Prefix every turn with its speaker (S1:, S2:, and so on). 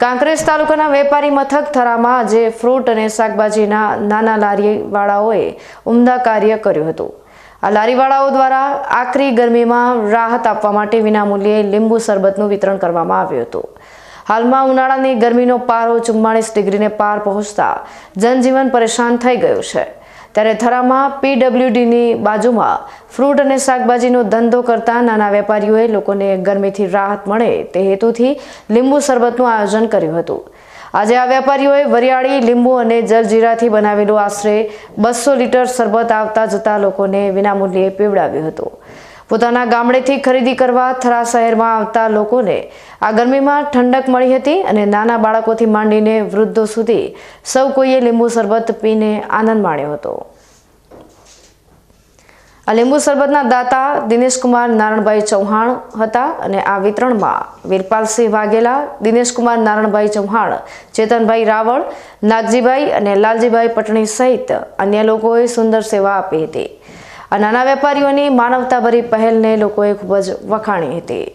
S1: કાંકરેજ તાલુકાના વેપારી મથક થરામાં આજે ફ્રૂટ અને શાકભાજીના નાના લારીવાળાઓએ ઉમદા કાર્ય કર્યું હતું. આ લારીવાળાઓ દ્વારા આકરી ગરમીમાં રાહત આપવા માટે વિનામૂલ્યે લીંબુ શરબતનું વિતરણ કરવામાં આવ્યું હતું. હાલમાં ઉનાળાની ગરમીનો પારો ચુમ્માળીસ ડિગ્રીને પાર પહોંચતા જનજીવન પરેશાન થઈ ગયું છે. ત્યારે થરામાં પીડબ્લ્યુડીની બાજુમાં ફ્રૂટ અને શાકભાજીનો ધંધો કરતા નાના વેપારીઓએ લોકોને ગરમીથી રાહત મળે તે હેતુથી લીંબુ શરબતનું આયોજન કર્યું હતું. આજે આ વેપારીઓએ વરિયાળી, લીંબુ અને જલજીરાથી બનાવેલું આશરે બસો લીટર શરબત આવતા જતા લોકોને વિનામૂલ્યે પીવડાવ્યું હતું. પોતાના ગામડેથી ખરીદી કરવા થરા શહેરમાં આવતા લોકોને આ ગરમીમાં ઠંડક મળી હતી અને નાના બાળકોથી માંડીને વૃદ્ધો સુધી સૌ કોઈએ લીંબુ શરબત પીને આનંદ માણ્યો હતો. આ લીંબુ શરબતના દાતા દિનેશકુમાર નારણભાઈ ચૌહાણ હતા અને આ વિતરણમાં વીરપાલસિંહ વાઘેલા, દિનેશકુમાર નારણભાઈ ચૌહાણ, ચેતનભાઈ રાવળ, નાગજીભાઈ અને લાલજીભાઈ પટણી સહિત અન્ય લોકોએ સુંદર સેવા આપી હતી. આ નાના વેપારીઓની માનવતાભરી પહેલને લોકોએ ખૂબ જ વખાણી હતી.